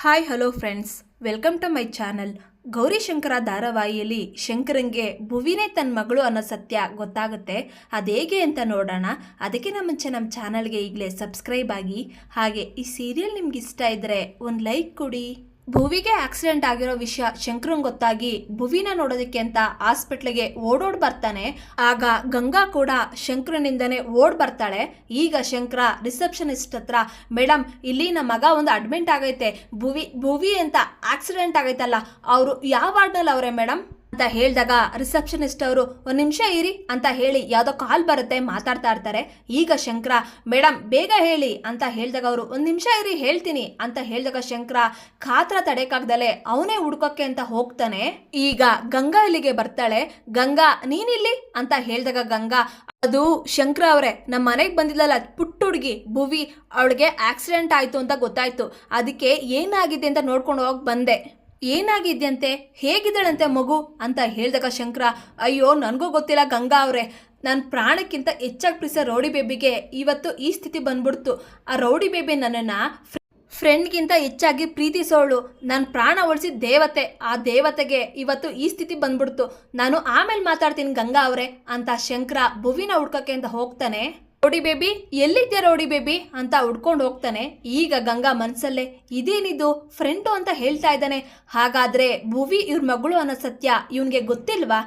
Hi hello friends welcome to my channel Gowrishankara ಧಾರಾವಾಹಿಯಲ್ಲಿ ಶಂಕರಂಗೆ ಭುವಿನೇ ತನ್ನ ಮಗಳು ಅನ್ನೋ ಸತ್ಯ ಗೊತ್ತಾಗುತ್ತೆ. ಅದೇಗೆ ಅಂತ ನೋಡೋಣ. ಅದಕ್ಕಿಂತ ಮುಂಚೆ ನಮ್ಮ ಚಾನಲ್ಗೆ ಈಗಲೇ ಸಬ್ಸ್ಕ್ರೈಬ್ ಆಗಿ. ಹಾಗೆ ಈ ಸೀರಿಯಲ್ ನಿಮ್ಗೆ ಇಷ್ಟ ಇದ್ದರೆ ಒಂದು ಲೈಕ್ ಕೊಡಿ. ಭುವಿಗೆ ಆಕ್ಸಿಡೆಂಟ್ ಆಗಿರೋ ವಿಷಯ ಶಂಕರಂಗ್ ಗೊತ್ತಾಗಿ ಭುವಿನ ನೋಡೋದಕ್ಕೆ ಅಂತ ಹಾಸ್ಪಿಟ್ಲಿಗೆ ಓಡೋಡ್ ಬರ್ತಾನೆ. ಆಗ ಗಂಗಾ ಕೂಡ ಶಂಕರನಿಂದನೇ ಓಡ್ ಬರ್ತಾಳೆ. ಈಗ ಶಂಕರ ರಿಸೆಪ್ಷನಿಸ್ಟ್ ಹತ್ರ ಮೇಡಮ್ ಇಲ್ಲಿ ನಮ್ಮ ಮಗ ಒಂದು ಅಡ್ಮಿಂಟ್ ಆಗೈತೆ. ಭುವಿ ಭುವಿ ಅಂತ ಆಕ್ಸಿಡೆಂಟ್ ಆಗೈತಲ್ಲ, ಅವರು ಯಾವ ವಾರ್ಡ್ನಲ್ಲಿ ಅವರೇ ಮೇಡಮ್ ಅಂತ ಹೇಳಿದಾಗ ರಿಸೆಪ್ಷನಿಸ್ಟ್ ಅವರು, ಒಂದು ನಿಮಿಷ ಇರಿ ಅಂತ ಹೇಳಿ ಯಾವುದೋ ಕಾಲ್ ಬರುತ್ತೆ ಮಾತಾಡ್ತಾ ಇರ್ತಾರೆ. ಈಗ ಶಂಕರ ಮೇಡಮ್ ಬೇಗ ಹೇಳಿ ಅಂತ ಹೇಳಿದಾಗ ಅವರು, ಒಂದು ನಿಮಿಷ ಇರಿ, ಹೇಳ್ತೀನಿ ಅಂತ ಹೇಳಿದಾಗ ಶಂಕರ, ಕಾತ್ರ ತಡೆಕಾಗ್ದಲೆ, ಅವನೇ ಹುಡ್ಕೋಕ್ಕೆ ಅಂತ ಹೋಗ್ತಾನೆ. ಈಗ ಗಂಗಾ ಇಲ್ಲಿಗೆ ಬರ್ತಾಳೆ. ಗಂಗಾ, ನೀನಿಲ್ಲಿ? ಅಂತ ಹೇಳಿದಾಗ ಗಂಗಾ, ಅದು ಶಂಕರ ಅವರೇ ನಮ್ಮ ಮನೆಗೆ ಬಂದಿದ್ದಲ್ಲ ಪುಟ್ಟ ಹುಡುಗಿ, ಭುವಿ, ಅವಳಿಗೆ ಆಕ್ಸಿಡೆಂಟ್ ಆಯಿತು ಅಂತ ಗೊತ್ತಾಯ್ತು. ಅದಕ್ಕೆ ಏನಾಗಿದೆ ಅಂತ ನೋಡ್ಕೊಂಡು ಹೋಗಿ ಬಂದೆ. ಏನಾಗಿದ್ಯಂತೆ? ಹೇಗಿದ್ದಾಳಂತೆ ಮಗು? ಅಂತ ಹೇಳಿದಾಗ ಶಂಕರ, ಅಯ್ಯೋ, ನನಗೂ ಗೊತ್ತಿಲ್ಲ ಗಂಗಾ ಅವರೇ. ನನ್ನ ಪ್ರಾಣಕ್ಕಿಂತ ಹೆಚ್ಚಾಗಿ ಪ್ರಿಸ ರೌಡಿ ಬೇಬಿಗೆ ಇವತ್ತು ಈ ಸ್ಥಿತಿ ಬಂದ್ಬಿಡ್ತು. ಆ ರೌಡಿ ಬೇಬಿ ನನ್ನನ್ನು ಫ್ರೆಂಡ್ಗಿಂತ ಹೆಚ್ಚಾಗಿ ಪ್ರೀತಿಸೋಳು. ನನ್ನ ಪ್ರಾಣ ಉಳಿಸಿದ ದೇವತೆ. ಆ ದೇವತೆಗೆ ಇವತ್ತು ಈ ಸ್ಥಿತಿ ಬಂದ್ಬಿಡ್ತು. ನಾನು ಆಮೇಲೆ ಮಾತಾಡ್ತೀನಿ ಗಂಗಾ ಅವರೇ, ಅಂತ ಶಂಕರ ಭುವಿನ ಹುಡ್ಕಕ್ಕೆ ಅಂತ ಹೋಗ್ತಾನೆ. ರೌಡಿ ಬೇಬಿ ಎಲ್ಲಿದ್ಯಾ ರೋಡಿ ಬೇಬಿ ಅಂತ ಹುಡ್ಕೊಂಡು ಹೋಗ್ತಾನೆ. ಈಗ ಗಂಗಾ ಮನಸ್ಸಲ್ಲೇ ಇದೇನಿದು? ಫ್ರೆಂಡು ಅಂತ ಹೇಳ್ತಾ ಇದ್ದಾನೆ. ಹಾಗಾದ್ರೆ ಭುವಿ ಇವ್ರ ಮಗಳು ಅನ್ನೋ ಸತ್ಯ ಇವನ್ಗೆ ಗೊತ್ತಿಲ್ವಾ?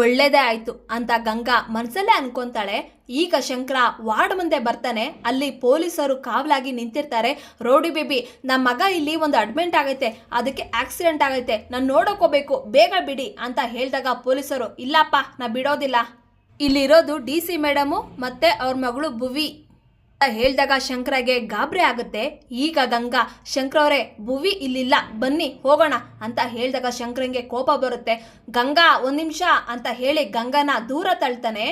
ಒಳ್ಳೇದೇ ಆಯ್ತು ಅಂತ ಗಂಗಾ ಮನ್ಸಲ್ಲೇ ಅನ್ಕೊಂತಾಳೆ. ಈಗ ಶಂಕರ ವಾರ್ಡ್ ಮುಂದೆ ಬರ್ತಾನೆ. ಅಲ್ಲಿ ಪೊಲೀಸರು ಕಾವಲಾಗಿ ನಿಂತಿರ್ತಾರೆ. ರೋಡಿ ಬೇಬಿ ನಮ್ಮ ಮಗ ಇಲ್ಲಿ ಒಂದು ಅಡ್ಮೆಂಟ್ ಆಗೈತೆ. ಅದಕ್ಕೆ ಆಕ್ಸಿಡೆಂಟ್ ಆಗೈತೆ. ನಾನು ನೋಡೋಕೋಬೇಕು ಬೇಗ ಬಿಡಿ ಅಂತ ಹೇಳಿದಾಗ ಪೊಲೀಸರು, ಇಲ್ಲಪ್ಪ, ನಾ ಬಿಡೋದಿಲ್ಲ. ಇಲ್ಲಿರೋದು ಡಿ ಸಿ ಮೇಡಮು ಮತ್ತೆ ಅವ್ರ ಮಗಳು ಭುವಿ. ಹೇಳಿದಾಗ ಶಂಕರಗೆ ಗಾಬರಿ ಆಗುತ್ತೆ. ಈಗ ಗಂಗಾ, ಶಂಕರ ಅವರೇ, ಭುವಿ ಇಲ್ಲಿಲ್ಲ, ಬನ್ನಿ, ಹೋಗೋಣ ಅಂತ ಹೇಳಿದಾಗ ಶಂಕರಂಗೆ ಕೋಪ ಬರುತ್ತೆ. ಗಂಗಾ, ಒಂದು ನಿಮಿಷ ಅಂತ ಹೇಳಿ ಗಂಗಾನ ದೂರ ತಳ್ತಾನೆ.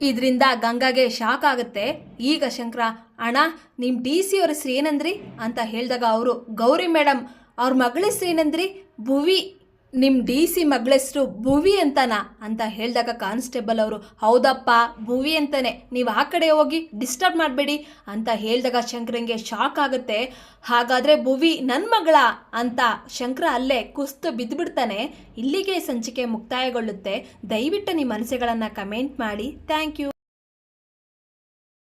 ಇದರಿಂದ ಗಂಗಾಗೆ ಶಾಕ್ ಆಗುತ್ತೆ. ಈಗ ಶಂಕರ, ಅಣ್ಣ ನಿಮ್ಮ ಡಿ ಸಿ ಅವ್ರ ಹೆಸ್ರು ಏನಂದ್ರಿ? ಅಂತ ಹೇಳಿದಾಗ ಅವರು, ಗೌರಿ ಮೇಡಮ್, ಅವ್ರ ಮಗಳ ಹೆಸ್ರು ಏನಂದ್ರಿ? ಭುವಿ ನಿಮ್ಮ ಡಿ ಸಿ ಮಗಳ ಭುವಿ ಅಂತನಾ? ಅಂತ ಹೇಳಿದಾಗ ಕಾನ್ಸ್ಟೇಬಲ್ ಅವರು, ಹೌದಪ್ಪ, ಭುವಿ ಅಂತಾನೆ. ನೀವು ಆ ಕಡೆ ಹೋಗಿ ಡಿಸ್ಟರ್ಬ್ ಮಾಡಬೇಡಿ ಅಂತ ಹೇಳಿದಾಗ ಶಂಕರಂಗೆ ಶಾಕ್ ಆಗುತ್ತೆ. ಹಾಗಾದರೆ ಭುವಿ ನನ್ನ ಮಗಳ ಅಂತ ಶಂಕರ ಅಲ್ಲೇ ಕುಸ್ತು ಬಿದ್ದುಬಿಡ್ತಾನೆ ಇಲ್ಲಿಗೆ ಸಂಚಿಕೆ ಮುಕ್ತಾಯಗೊಳ್ಳುತ್ತೆ. ದಯವಿಟ್ಟು ನಿಮ್ಮ ಮನಸ್ಸುಗಳನ್ನು ಕಮೆಂಟ್ ಮಾಡಿ. Thank you.